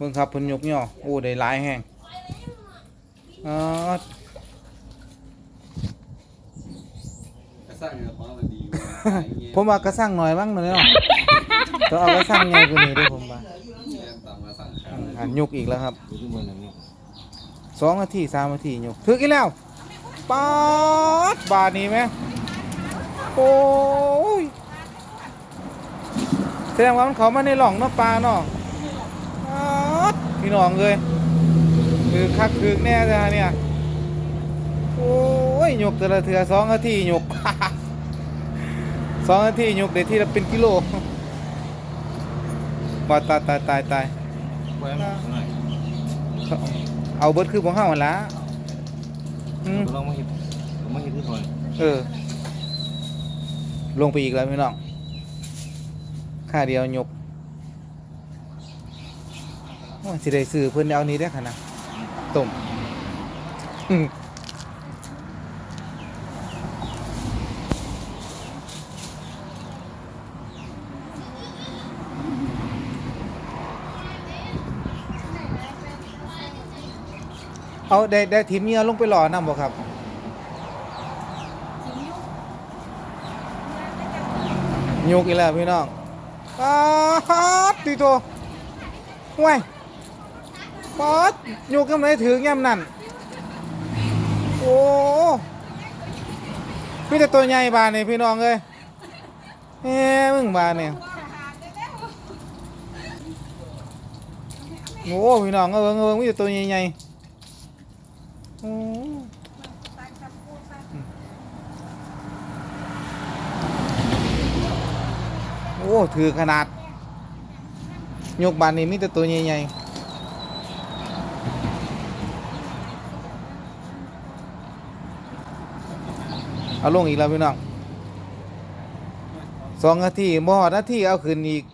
เบิ่งครับเพิ่นยกย่อโอ้ได้หลายแฮงอ๋อกระสั่งเนี่ยของมันดีผมว่ากระสั่งหน่อยบ้างหน่อยเนาะต้องเอากระสั่งใหญ่กว่านี้เด้วยผมว่าต่ำกระสั่งขาอืมอ่านยกอีกแล้วครับดูที่มันนั่นนี่สองนาทีสามนาทียกถึกอีกแล้วป๊าดบาทนี้ไหมโอ้ยแสดงว่ามันเขามาในหล่องเนาะปลาเนาะป๊าด พี่น้องเลยคือคักคือแน่เลยฮะเนี่ยโอ้ยยกแต่ละเถื่อสองนาทียกสองนาทียกได้ที่ละเป็นกิโลบาดตายตายตายตายไว้หมดหน่อยเอาเบิดคือของเฮาหั่นละอืมลองมาเห็ดลองมาเห็ดที่พอยเออ ลงไปอีกแล้วพี่น้องค่าเดียวยกโอ้ย สิได้ซื้อเพิ่นเอานี้ได้อค่ะนะต้มอืมเอาได้ได้ทีมเมียลงไปหล่อนำบ่ครับยกอีกแล้วพี่น้องป๊าดตีตัวห่วย ป๊าดยกยังไงถึงย่ำนั่น โอ้พี่แต่ตัวใหญ่บานนี่พี่น้องเอ้ยเฮ้มึงบานเนี่ยโอ้พี่น้องเอ้ยเบิ่งเบิ่งมีแต่ตัวใหญ่ๆโอ้โอ้ถือขนาด ยกบานนี้มีแต่ตัวใหญ่ๆ เอาลงอีกแล้วพี่น้องสองนาทีบ่ฮอดนาทีเอาขึ้นอีก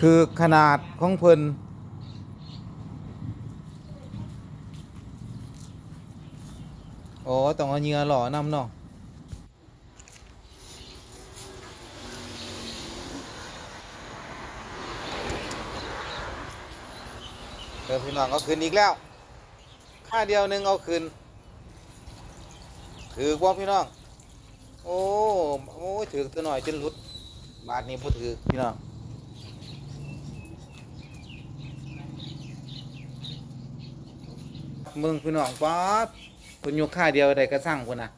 คือขนาดของเพิ่นโอ้ต้องเอาเหงื่อหล่อนำเนาะเออพี่น้องเอาคืนอีกแล้ว ค่าเดียวหนึ่งเอาคืน ถือว่าพี่น้อง โอ้โอ้ยถือตัวหน่อยจนหลุด บาทนี้พูถือพี่น้องมึงพี่น้องป๊าดคนยกค่าเดียวได้กระสั่งคนน่ะ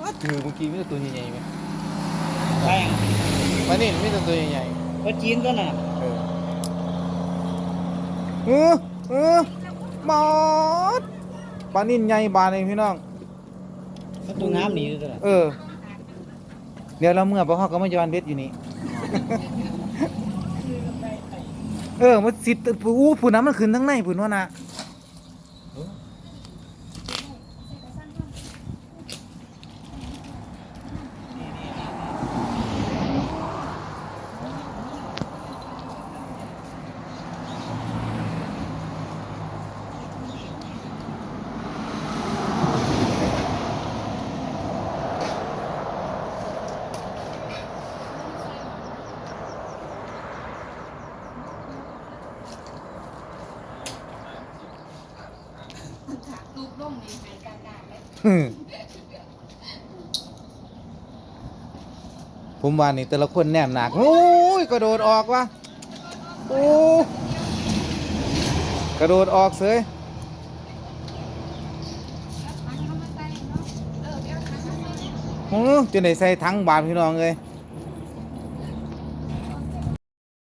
ป๊าดถือเมื่อกี้มีแต่ตัวใหญ่ๆไหมแป้งมานี่มีแต่ตัวใหญ่ๆก็จีนก็น่ะเออเออหมอดปลานิ่นใหญ่บานเลยพี่น้อง ประตัวน้ำหนีด้วยน่ะเออ เดี๋ยวเราเมื่อปลาฮอกก็มาย้อนเบ็ดอยู่นี่ เออมันสิอู้ผู้น้ำมันขึ้นทั้งในผืนว่านะ อืมผมว่านี่แต่ละคนแนมหนักโอ้ยกระโดดออกวะโอ้กระโดดออกเสยโอ้จนได้ใส่ทั้งบาทพี่น้องเลย